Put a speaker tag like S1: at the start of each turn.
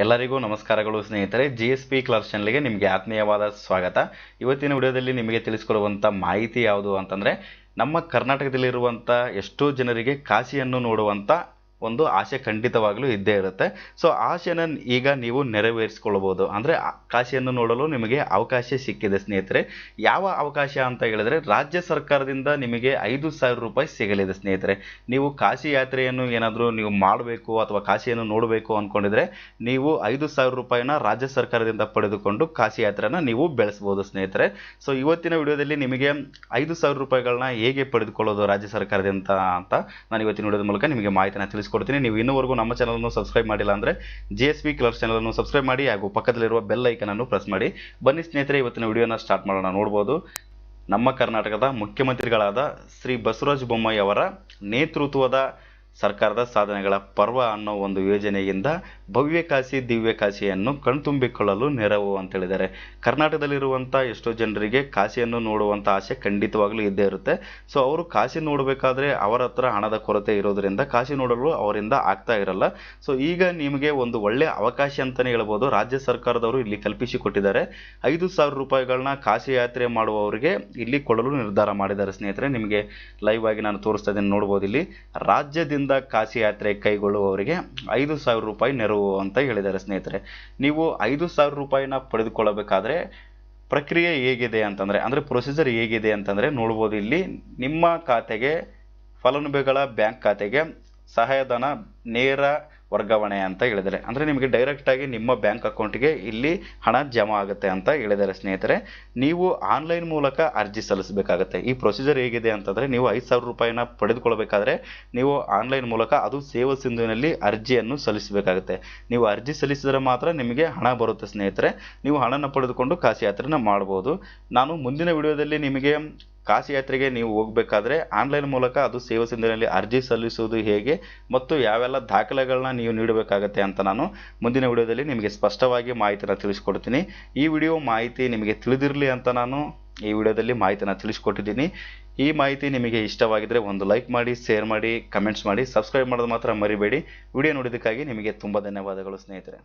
S1: ಎಲ್ಲರಿಗೂ ನಮಸ್ಕಾರಗಳು ಸ್ನೇಹಿತರೆ. ಜಿ ಎಸ್ ಪಿ ಕ್ಲಾಸ್ ಚಾನಲ್ಗೆ ನಿಮಗೆ ಆತ್ಮೀಯವಾದ ಸ್ವಾಗತ. ಇವತ್ತಿನ ವಿಡಿಯೋದಲ್ಲಿ ನಿಮಗೆ ತಿಳಿಸ್ಕೊಡುವಂಥ ಮಾಹಿತಿ ಯಾವುದು ಅಂತಂದರೆ, ನಮ್ಮ ಕರ್ನಾಟಕದಲ್ಲಿರುವಂಥ ಎಷ್ಟೋ ಜನರಿಗೆ ಕಾಶಿಯನ್ನು ನೋಡುವಂಥ ಒಂದು ಆಸೆ ಖಂಡಿತವಾಗಲೂ ಇದ್ದೇ ಇರುತ್ತೆ. ಸೊ ಆಸೆನ ಈಗ ನೀವು ನೆರವೇರಿಸ್ಕೊಳ್ಬೋದು. ಅಂದರೆ ಕಾಶಿಯನ್ನು ನೋಡಲು ನಿಮಗೆ ಅವಕಾಶ ಸಿಕ್ಕಿದೆ ಸ್ನೇಹಿತರೆ. ಯಾವ ಅವಕಾಶ ಅಂತ ಹೇಳಿದ್ರೆ, ರಾಜ್ಯ ಸರ್ಕಾರದಿಂದ ನಿಮಗೆ ಐದು ಸಾವಿರ ರೂಪಾಯಿ ಸಿಗಲಿದೆ ಸ್ನೇಹಿತರೆ. ನೀವು ಕಾಶಿ ಯಾತ್ರೆಯನ್ನು ಏನಾದರೂ ನೀವು ಮಾಡಬೇಕು ಅಥವಾ ಕಾಶಿಯನ್ನು ನೋಡಬೇಕು ಅಂದ್ಕೊಂಡಿದ್ರೆ ನೀವು ಐದು ಸಾವಿರ ರೂಪಾಯಿನ ರಾಜ್ಯ ಸರ್ಕಾರದಿಂದ ಪಡೆದುಕೊಂಡು ಕಾಶಿ ಯಾತ್ರೆನ ನೀವು ಬೆಳೆಸ್ಬೋದು ಸ್ನೇಹಿತರೆ. ಸೊ ಇವತ್ತಿನ ವಿಡಿಯೋದಲ್ಲಿ ನಿಮಗೆ ಐದು ಸಾವಿರ ರೂಪಾಯಿಗಳನ್ನ ಹೇಗೆ ಪಡೆದುಕೊಳ್ಳೋದು ರಾಜ್ಯ ಸರ್ಕಾರದಿಂದ ಅಂತ ನಾನು ಇವತ್ತಿನ ವಿಡಿಯೋದ ಮೂಲಕ ನಿಮಗೆ ಮಾಹಿತಿನ ತಿಳಿಸ್ಕೊಡ್ತೀನಿ. ನೀವು ಇನ್ನೂವರೆಗೂ ನಮ್ಮ ಚಾನಲನ್ನು ಸಬ್ಸ್ಕ್ರೈಬ್ ಮಾಡಿಲ್ಲ ಅಂದರೆ ಜೆ ಎಸ್ ಬಿ ಕ್ಲರ್ಸ್ ಚಾನಲನ್ನು ಸಬ್ಸ್ಕ್ರೈಬ್ ಮಾಡಿ ಹಾಗೂ ಪಕ್ಕದಲ್ಲಿರುವ ಬೆಲ್ ಐಕನನ್ನು ಪ್ರೆಸ್ ಮಾಡಿ. ಬನ್ನಿ ಸ್ನೇಹಿತರೆ, ಇವತ್ತಿನ ವಿಡಿಯೋನ ಸ್ಟಾರ್ಟ್ ಮಾಡೋಣ ನೋಡ್ಬೋದು. ನಮ್ಮ ಕರ್ನಾಟಕದ ಮುಖ್ಯಮಂತ್ರಿಗಳಾದ ಶ್ರೀ ಬಸವರಾಜ ಬೊಮ್ಮಾಯಿ ಅವರ ನೇತೃತ್ವದ ಸರ್ಕಾರದ ಸಾಧನೆಗಳ ಪರ್ವ ಅನ್ನೋ ಒಂದು ಯೋಜನೆಯಿಂದ ಭವ್ಯ ಕಾಶಿ, ದಿವ್ಯ ಕಾಶಿಯನ್ನು ಕಣ್ತುಂಬಿಕೊಳ್ಳಲು ನೆರವು ಅಂತ ಹೇಳಿದ್ದಾರೆ. ಕರ್ನಾಟಕದಲ್ಲಿರುವಂಥ ಎಷ್ಟೋ ಜನರಿಗೆ ಕಾಶಿಯನ್ನು ನೋಡುವಂಥ ಆಸೆ ಖಂಡಿತವಾಗ್ಲೂ ಇದ್ದೇ ಇರುತ್ತೆ. ಸೊ ಅವರು ಕಾಶಿ ನೋಡಬೇಕಾದ್ರೆ ಅವರ ಹತ್ರ ಹಣದ ಕೊರತೆ ಇರೋದ್ರಿಂದ ಕಾಶಿ ನೋಡಲು ಅವರಿಂದ ಆಗ್ತಾ ಇರಲ್ಲ. ಸೊ ಈಗ ನಿಮಗೆ ಒಂದು ಒಳ್ಳೆಯ ಅವಕಾಶ ಅಂತಲೇ ಹೇಳ್ಬೋದು. ರಾಜ್ಯ ಸರ್ಕಾರದವರು ಇಲ್ಲಿ ಕಲ್ಪಿಸಿಕೊಟ್ಟಿದ್ದಾರೆ. ಐದು ಸಾವಿರ ರೂಪಾಯಿಗಳನ್ನ ಕಾಶಿ ಯಾತ್ರೆ ಮಾಡುವವರಿಗೆ ಇಲ್ಲಿ ಕೊಡಲು ನಿರ್ಧಾರ ಮಾಡಿದ್ದಾರೆ ಸ್ನೇಹಿತರೆ. ನಿಮಗೆ ಲೈವ್ ಆಗಿ ನಾನು ತೋರಿಸ್ತಾ ಇದ್ದೀನಿ, ನೋಡ್ಬೋದು ಇಲ್ಲಿ. ರಾಜ್ಯದಿಂದ ಕಾಶಿ ಯಾತ್ರೆ ಕೈಗೊಳ್ಳುವವರಿಗೆ ಐದು ಸಾವಿರ ರೂಪಾಯಿ ನೆರವು ಅಂತ ಹೇಳಿದ್ದಾರೆ ಸ್ನೇಹಿತರೆ. ನೀವು ಐದು ಸಾವಿರ ರೂಪಾಯಿನ ಪಡೆದುಕೊಳ್ಳಬೇಕಾದ್ರೆ ಪ್ರಕ್ರಿಯೆ ಹೇಗಿದೆ ಅಂತಂದರೆ, ಅಂದರೆ ಪ್ರೊಸೀಜರ್ ಹೇಗಿದೆ ಅಂತಂದರೆ ನೋಡ್ಬೋದು. ಇಲ್ಲಿ ನಿಮ್ಮ ಖಾತೆಗೆ ಫಲಾನುಭವಿಗಳ ಬ್ಯಾಂಕ್ ಖಾತೆಗೆ ಸಹಾಯಧನ ನೇರ ವರ್ಗಾವಣೆ ಅಂತ ಹೇಳಿದರೆ ಅಂದರೆ ನಿಮಗೆ ಡೈರೆಕ್ಟಾಗಿ ನಿಮ್ಮ ಬ್ಯಾಂಕ್ ಅಕೌಂಟ್ಗೆ ಇಲ್ಲಿ ಹಣ ಜಮಾ ಆಗುತ್ತೆ ಅಂತ ಹೇಳಿದ್ದಾರೆ ಸ್ನೇಹಿತರೆ. ನೀವು ಆನ್ಲೈನ್ ಮೂಲಕ ಅರ್ಜಿ ಸಲ್ಲಿಸಬೇಕಾಗುತ್ತೆ. ಈ ಪ್ರೊಸೀಜರ್ ಹೇಗಿದೆ ಅಂತಂದರೆ ನೀವು ಐದು ಸಾವಿರ ರೂಪಾಯಿನ ಪಡೆದುಕೊಳ್ಬೇಕಾದ್ರೆ ನೀವು ಆನ್ಲೈನ್ ಮೂಲಕ ಅದು ಸೇವಾ ಸಿಂಧುವಿನಲ್ಲಿ ಅರ್ಜಿಯನ್ನು ಸಲ್ಲಿಸಬೇಕಾಗುತ್ತೆ. ನೀವು ಅರ್ಜಿ ಸಲ್ಲಿಸಿದರೆ ಮಾತ್ರ ನಿಮಗೆ ಹಣ ಬರುತ್ತೆ ಸ್ನೇಹಿತರೆ. ನೀವು ಹಣನ ಪಡೆದುಕೊಂಡು ಕಾಸಿ ಯಾತ್ರೆನ ಮಾಡ್ಬೋದು. ನಾನು ಮುಂದಿನ ವಿಡಿಯೋದಲ್ಲಿ ನಿಮಗೆ ಕಾಶಿ ಯಾತ್ರೆಗೆ ನೀವು ಹೋಗಬೇಕಾದ್ರೆ ಆನ್ಲೈನ್ ಮೂಲಕ ಅದು ಸೇವಾ ಸಿಂಧುನಲ್ಲಿ ಅರ್ಜಿ ಸಲ್ಲಿಸುವುದು ಹೇಗೆ ಮತ್ತು ಯಾವೆಲ್ಲ ದಾಖಲೆಗಳನ್ನ ನೀವು ನೀಡಬೇಕಾಗತ್ತೆ ಅಂತ ನಾನು ಮುಂದಿನ ವಿಡಿಯೋದಲ್ಲಿ ನಿಮಗೆ ಸ್ಪಷ್ಟವಾಗಿ ಮಾಹಿತಿನ ತಿಳಿಸ್ಕೊಡ್ತೀನಿ. ಈ ವಿಡಿಯೋ ಮಾಹಿತಿ ನಿಮಗೆ ತಿಳಿದಿರಲಿ ಅಂತ ನಾನು ಈ ವಿಡಿಯೋದಲ್ಲಿ ಮಾಹಿತಿನ ತಿಳಿಸ್ಕೊಟ್ಟಿದ್ದೀನಿ. ಈ ಮಾಹಿತಿ ನಿಮಗೆ ಇಷ್ಟವಾಗಿದ್ದರೆ ಒಂದು ಲೈಕ್ ಮಾಡಿ, ಶೇರ್ ಮಾಡಿ, ಕಮೆಂಟ್ಸ್ ಮಾಡಿ, ಸಬ್ಸ್ಕ್ರೈಬ್ ಮಾಡೋದು ಮಾತ್ರ ಮರಿಬೇಡಿ. ವಿಡಿಯೋ ನೋಡಿದ್ದಕ್ಕಾಗಿ ನಿಮಗೆ ತುಂಬ ಧನ್ಯವಾದಗಳು ಸ್ನೇಹಿತರೆ.